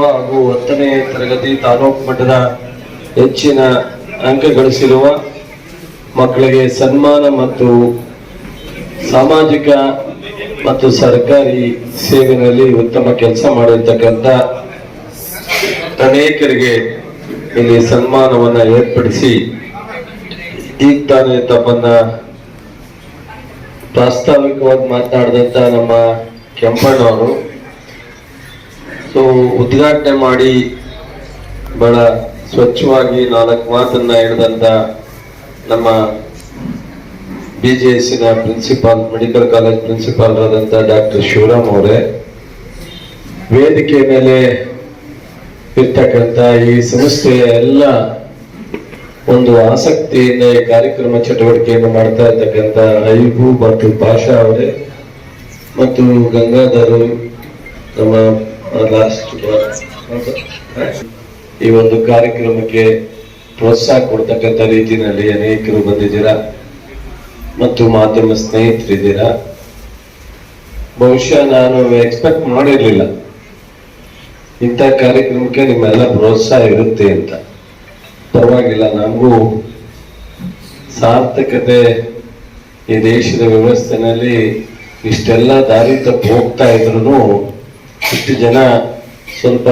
ಮಾಡಿರುವ ಹಾಗೂ ಹತ್ತನೇ ತರಗತಿ ತಾಲೂಕು ಮಟ್ಟದ ಹೆಚ್ಚಿನ ಅಂಕ ಗಳಿಸಿರುವ ಮಕ್ಕಳಿಗೆ ಸನ್ಮಾನ ಮತ್ತು ಸಾಮಾಜಿಕ ಮತ್ತು ಸರ್ಕಾರಿ ಸೇವೆಯಲ್ಲಿ ಉತ್ತಮ ಕೆಲಸ ಮಾಡಿರ್ತಕ್ಕಂಥ ಅನೇಕರಿಗೆ ಇಲ್ಲಿ ಸನ್ಮಾನವನ್ನ ಏರ್ಪಡಿಸಿ ಈಗ ತಾನೇ ತಮ್ಮನ್ನ ಪ್ರಾಸ್ತಾವಿಕವಾಗಿ ಮಾತನಾಡಿದಂತ ನಮ್ಮ ಕೆಂಪಣ್ಣವರು. ಸೊ ಉದ್ಘಾಟನೆ ಮಾಡಿ ಬಹಳ ಸ್ವಚ್ಛವಾಗಿ ನಾಲ್ಕು ಮಾತನ್ನ ಹೇಳಿದಂತ ನಮ್ಮ ಬಿ ಜೆ ಎಸ್ಸಿನ ಪ್ರಿನ್ಸಿಪಾಲ್ ಮೆಡಿಕಲ್ ಕಾಲೇಜ್ ಪ್ರಿನ್ಸಿಪಾಲ್ ಆದಂತ ಡಾಕ್ಟರ್ ಶಿವರಾಮ್ ಅವರೇ ವೇದಿಕೆ ಮೇಲೆ ಇರ್ತಕ್ಕಂಥ ಈ ಸಂಸ್ಥೆಯ ಎಲ್ಲ ಒಂದು ಆಸಕ್ತಿಯಿಂದ ಈ ಕಾರ್ಯಕ್ರಮ ಚಟುವಟಿಕೆಯನ್ನು ಮಾಡ್ತಾ ಇರ್ತಕ್ಕಂಥ ಐಬು ಮತ್ತು ಭಾಷಾ ಅವರೇ ಮತ್ತು ಗಂಗಾಧರ್ ನಮ್ಮ ಈ ಒಂದು ಕಾರ್ಯಕ್ರಮಕ್ಕೆ ಪ್ರೋತ್ಸಾಹ ಕೊಡ್ತಕ್ಕಂಥ ರೀತಿಯಲ್ಲಿ ಅನೇಕರು ಬಂದಿದ್ದೀರಾ. ಮತ್ತು ಮಾಧ್ಯಮ ಸ್ನೇಹಿತರಿದ್ದೀರಾ. ಬಹುಶಃ ನಾನು ಎಕ್ಸ್ಪೆಕ್ಟ್ ಮಾಡಿರಲಿಲ್ಲ. ಇಂಥ ಕಾರ್ಯಕ್ರಮಕ್ಕೆ ನಿಮ್ಮೆಲ್ಲ ಪ್ರೋತ್ಸಾಹ ಇರುತ್ತೆ ಅಂತ. ಪರವಾಗಿಲ್ಲ, ನಮಗೂ ಸಾರ್ಥಕತೆ ಈ ದೇಶದ ವ್ಯವಸ್ಥೆನಲ್ಲಿ ಇಷ್ಟೆಲ್ಲ ದಾರಿ ತಪ್ಪು ಹೋಗ್ತಾ ಇದ್ರು ಇಷ್ಟು ಜನ ಸ್ವಲ್ಪ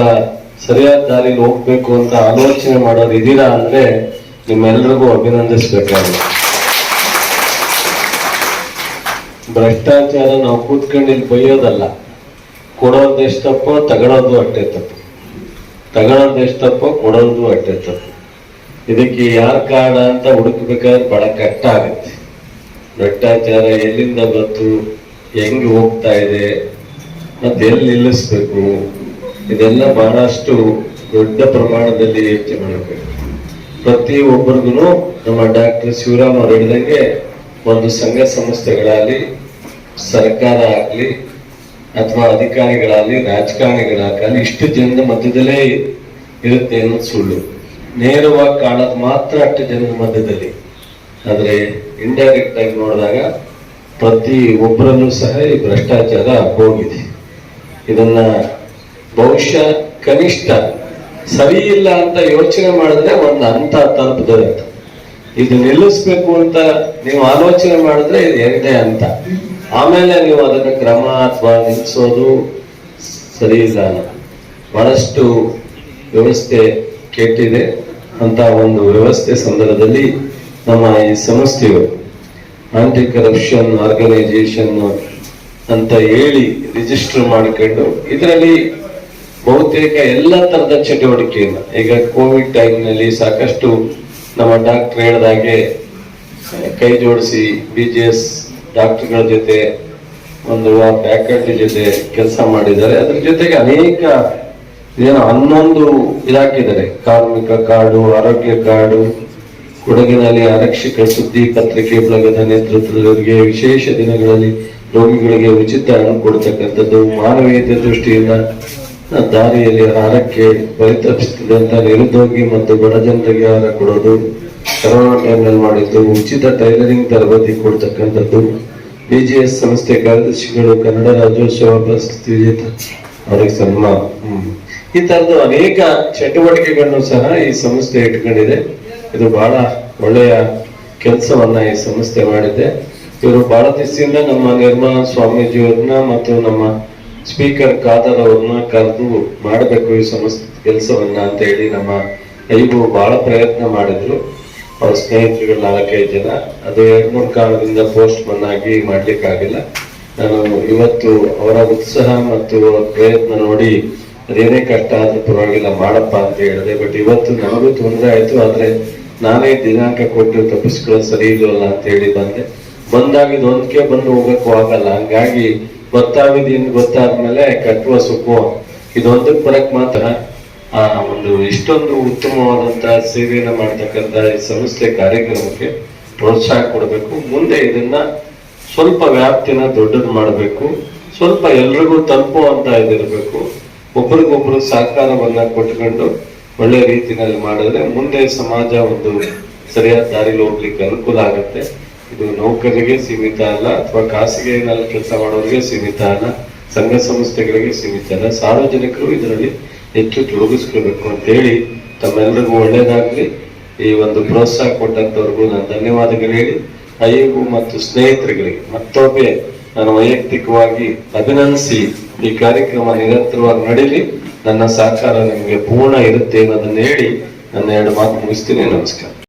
ಸರಿಯಾದ ದಾರಿಲಿ ಹೋಗ್ಬೇಕು ಅಂತ ಆಲೋಚನೆ ಮಾಡೋರು ಇದೀರಾ ಅಂದ್ರೆ ನಿಮ್ಮೆಲ್ರಿಗೂ ಅಭಿನಂದಿಸ್ಬೇಕಾಗುತ್ತೆ ಭ್ರಷ್ಟಾಚಾರ ನಾವು ಕೂತ್ಕೊಂಡು ಇಲ್ಲಿ ಬೈಯೋದಲ್ಲ, ಕೊಡೋದು ಎಷ್ಟು ತಪ್ಪೋ ತಗೊಳೋದು ಅಟ್ಟೆ ತಪ್ಪು. ತಗೊಳೋದು ಎಷ್ಟು ತಪ್ಪೋ ಕೊಡೋದು ಅಟ್ಟೆ ತಪ್ಪು. ಇದಕ್ಕೆ ಯಾರ ಕಾರಣ ಅಂತ ಹುಡುಕ್ಬೇಕಾದ್ರೆ ಬಹಳ ಕಷ್ಟ ಆಗುತ್ತೆ. ಭ್ರಷ್ಟಾಚಾರ ಎಲ್ಲಿಂದ ಬಂತು, ಹೆಂಗೆ ಹೋಗ್ತಾ ಇದೆ ಮತ್ತೆ ಎಲ್ಲಿ ನಿಲ್ಲಿಸ್ಬೇಕು? ಇದೆಲ್ಲ ಬಹಳಷ್ಟು ದೊಡ್ಡ ಪ್ರಮಾಣದಲ್ಲಿ ಯೋಚನೆ ಮಾಡಬೇಕು. ಪ್ರತಿ ಒಬ್ಬರಿಗೂ ನಮ್ಮ ಡಾಕ್ಟರ್ ಶಿವರಾಮ್ ಅವರು ಹೇಳಿದಂಗೆ ಒಂದು ಸಂಘ ಸಂಸ್ಥೆಗಳಾಗಲಿ, ಸರ್ಕಾರ ಆಗಲಿ, ಅಥವಾ ಅಧಿಕಾರಿಗಳಾಗಲಿ, ರಾಜಕಾರಣಿಗಳಾಗಲಿ ಇಷ್ಟು ಜನದ ಮಧ್ಯದಲ್ಲೇ ಇರುತ್ತೆ ಅನ್ನೋದು ಸುಳ್ಳು. ನೇರವಾಗಿ ಕಾಣೋದು ಮಾತ್ರ ಅಷ್ಟು ಜನದ ಮಧ್ಯದಲ್ಲಿ. ಆದರೆ ಇಂಡೈರೆಕ್ಟ್ ಆಗಿ ನೋಡಿದಾಗ ಪ್ರತಿ ಒಬ್ಬರಲ್ಲೂ ಸಹ ಈ ಭ್ರಷ್ಟಾಚಾರ ಹೋಗಿದೆ. ಇದನ್ನ ಬಹುಶಃ ಕನಿಷ್ಠ ಸರಿ ಇಲ್ಲ ಅಂತ ಯೋಚನೆ ಮಾಡಿದ್ರೆ ಒಂದು ಹಂತ ತಲುಪದೆ ಅಂತ ಇದು ನಿಲ್ಲಿಸ್ಬೇಕು ಅಂತ ನೀವು ಆಲೋಚನೆ ಮಾಡಿದ್ರೆ ಇದು ಎರಡೇ ಹಂತ. ಆಮೇಲೆ ನೀವು ಅದನ್ನು ಕ್ರಮ ಅಥವಾ ನಿಲ್ಲಿಸೋದು ಸರಿ ಇಲ್ಲ. ಬಹಳಷ್ಟು ವ್ಯವಸ್ಥೆ ಕೆಟ್ಟಿದೆ. ಅಂತ ಒಂದು ವ್ಯವಸ್ಥೆ ಸಂದರ್ಭದಲ್ಲಿ ನಮ್ಮ ಈ ಸಂಸ್ಥೆಯು ಆಂಟಿ ಕರಪ್ಷನ್ ಆರ್ಗನೈಸೇಷನ್ ಅಂತ ಹೇಳಿ ರಿಜಿಸ್ಟರ್ ಮಾಡಿಕೊಂಡು, ಇದರಲ್ಲಿ ಬಹುತೇಕ ಎಲ್ಲ ತರದ ಚಟುವಟಿಕೆಯನ್ನ ಈಗ ಕೋವಿಡ್ ಟೈಮ್ನಲ್ಲಿ ಸಾಕಷ್ಟು ನಮ್ಮ ಡಾಕ್ಟರ್ ಹೇಳಿದಾಗೆ ಕೈ ಜೋಡಿಸಿ ಬಿ ಜಿ ಎಸ್ ಡಾಕ್ಟರ್ಗಳ ಜೊತೆ ಒಂದು ಫ್ಯಾಕಲ್ಟಿ ಜೊತೆ ಕೆಲಸ ಮಾಡಿದ್ದಾರೆ. ಅದ್ರ ಜೊತೆಗೆ ಅನೇಕ ಏನೋ ಹನ್ನೊಂದು ಇದಾಕಿದ್ದಾರೆ ಕಾರ್ಮಿಕ ಕಾರ್ಡು, ಆರೋಗ್ಯ ಕಾರ್ಡು, ಕೊಡಗಿನಲ್ಲಿ ಆರಕ್ಷಕ ಸುದ್ದಿ ಪತ್ರಿಕೆ ಬಳಗದ ನೇತೃತ್ವದವರಿಗೆ ವಿಶೇಷ ದಿನಗಳಲ್ಲಿ ರೋಗಿಗಳಿಗೆ ಉಚಿತ ಹಣ ಕೊಡ್ತಕ್ಕಂಥದ್ದು ಮಾನವೀಯತೆ ದೃಷ್ಟಿಯಿಂದ ದಾರಿಯಲ್ಲಿ ಆಹಾರಕ್ಕೆ ಪರಿತಪಿಸ್ತಿದ್ದಂಥ ನಿರುದ್ಯೋಗಿ ಮತ್ತು ಬಡ ಜನರಿಗೆ ಆಹಾರ ಕೊಡೋದು ಕರೋನಾ ಟೈಮ್ನಲ್ಲಿ ಮಾಡಿದ್ದು ಉಚಿತ ಟೈಲರಿಂಗ್ ತರಬೇತಿ ಕೊಡ್ತಕ್ಕಂಥದ್ದು. ಬಿಜಿಎಸ್ ಸಂಸ್ಥೆ ಕಾರ್ಯದರ್ಶಿಗಳು ಕನ್ನಡ ರಾಜ್ಯೋತ್ಸವ ಪ್ರಶಸ್ತಿ ವಿಜೇತ. ಅವರಿಗೆ ಸನ್ಮಾನ ಈ ತರದ್ದು ಅನೇಕ ಚಟುವಟಿಕೆಗಳನ್ನು ಸಹ ಈ ಸಂಸ್ಥೆ ಇಟ್ಕೊಂಡಿದೆ. ಇದು ಬಹಳ ಒಳ್ಳೆಯ ಕೆಲಸವನ್ನ ಈ ಸಂಸ್ಥೆ ಮಾಡಿದೆ. ಇವರು ಬಹಳ ದಿವಸದಿಂದ ನಮ್ಮ ನಿರ್ಮಲ ಸ್ವಾಮೀಜಿಯವ್ರನ್ನ ಮತ್ತು ನಮ್ಮ ಸ್ಪೀಕರ್ ಖಾದರ್ ಅವ್ರನ್ನ ಕರೆದು ಮಾಡಬೇಕು ಈ ಸಮಸ್ತ ಕೆಲಸವನ್ನ ಅಂತ ಹೇಳಿ ನಮ್ಮ ಐಬು ಬಹಳ ಪ್ರಯತ್ನ ಮಾಡಿದ್ರು. ಅವ್ರ ಸ್ನೇಹಿತರುಗಳು ನಾಲ್ಕೈದು ಜನ. ಅದು ಎರಡು ಮೂರು ಕಾಲದಿಂದ ಪೋಸ್ಟ್ ಆಗಿ ಮಾಡ್ಲಿಕ್ಕಾಗಿಲ್ಲ. ನಾನು ಇವತ್ತು ಅವರ ಉತ್ಸಾಹ ಮತ್ತು ಅವರ ಪ್ರಯತ್ನ ನೋಡಿ ಅದೇನೇ ಕಷ್ಟ ಆದ್ರೂ ಪರವಾಗಿಲ್ಲ, ಮಾಡಪ್ಪ ಅಂತ ಹೇಳಿದೆ. ಬಟ್ ಇವತ್ತು ನನಗೂ ತೊಂದರೆ ಆಯ್ತು. ಆದ್ರೆ ನಾನೇ ದಿನಾಂಕ ಕೊಟ್ಟು ತಪ್ಪಿಸ್ಕೊಳ್ಳೋದು ಸರಿ ಇಲ್ವಲ್ಲ ಅಂತ ಹೇಳಿ ಬಂದೆ. ಬಂದಾಗ ಇದೊಂದಕ್ಕೆ ಬಂದು ಹೋಗಕ್ಕೂ ಆಗಲ್ಲ. ಹಂಗಾಗಿ ಗೊತ್ತಾಗಿದ್ದೀನಿ ಗೊತ್ತಾದ್ಮೇಲೆ ಕಟ್ಟುವ ಸುಖ ಇದೊಂದಕ್ಕೆ ಬರಕ್ ಮಾತ್ರ. ಆ, ಒಂದು ಇಷ್ಟೊಂದು ಉತ್ತಮವಾದಂತಹ ಸೇವೆಯನ್ನ ಮಾಡ್ತಕ್ಕಂತ ಈ ಸಂಸ್ಥೆ ಕಾರ್ಯಕ್ರಮಕ್ಕೆ ಪ್ರೋತ್ಸಾಹ ಕೊಡಬೇಕು. ಮುಂದೆ ಇದನ್ನ ಸ್ವಲ್ಪ ವ್ಯಾಪ್ತಿನ ದೊಡ್ಡದು ಮಾಡಬೇಕು. ಸ್ವಲ್ಪ ಎಲ್ರಿಗೂ ತಲುಪುವಂತ ಇದಿರಬೇಕು. ಒಬ್ರಿಗೊಬ್ರು ಸಹಕಾರವನ್ನ ಕೊಟ್ಕೊಂಡು ಒಳ್ಳೆ ರೀತಿನಲ್ಲಿ ಮಾಡಿದ್ರೆ ಮುಂದೆ ಸಮಾಜ ಒಂದು ಸರಿಯಾದ ದಾರಿಲಿ ಹೋಗ್ಲಿಕ್ಕೆ ಅನುಕೂಲ ಆಗುತ್ತೆ. ಇದು ನೌಕರಿಗೆ ಸೀಮಿತ ಅಲ್ಲ, ಅಥವಾ ಖಾಸಗಿಯಲ್ಲಿ ಕೆಲಸ ಮಾಡೋರಿಗೆ ಸೀಮಿತ ಅಲ್ಲ, ಸಂಘ ಸಂಸ್ಥೆಗಳಿಗೆ ಸೀಮಿತ ಅಲ್ಲ. ಸಾರ್ವಜನಿಕರು ಇದರಲ್ಲಿ ಹೆಚ್ಚು ತೊಡಗಿಸ್ಕೊಳ್ಬೇಕು ಅಂತ ಹೇಳಿ ತಮ್ಮೆಲ್ಲರಿಗೂ ಒಳ್ಳೇದಾಗ್ಲಿ. ಈ ಒಂದು ಪ್ರೋತ್ಸಾಹ ಕೊಟ್ಟಂತವ್ರಿಗೂ ನಾನು ಧನ್ಯವಾದಗಳು ಹೇಳಿ. ಐಗೂ ಮತ್ತು ಸ್ನೇಹಿತರುಗಳಿಗೆ ಮತ್ತೊಮ್ಮೆ ನಾನು ವೈಯಕ್ತಿಕವಾಗಿ ಅಭಿನಂದಿಸಿ ಈ ಕಾರ್ಯಕ್ರಮ ನಿರಂತರವಾಗಿ ನಡೀಲಿ. ನನ್ನ ಸಹಕಾರ ನಿಮಗೆ ಪೂರ್ಣ ಇರುತ್ತೆ ಅನ್ನೋದನ್ನು ಹೇಳಿ ನನ್ನ ಎರಡು ಮಾತು ಮುಗಿಸ್ತೀನಿ. ನಮಸ್ಕಾರ.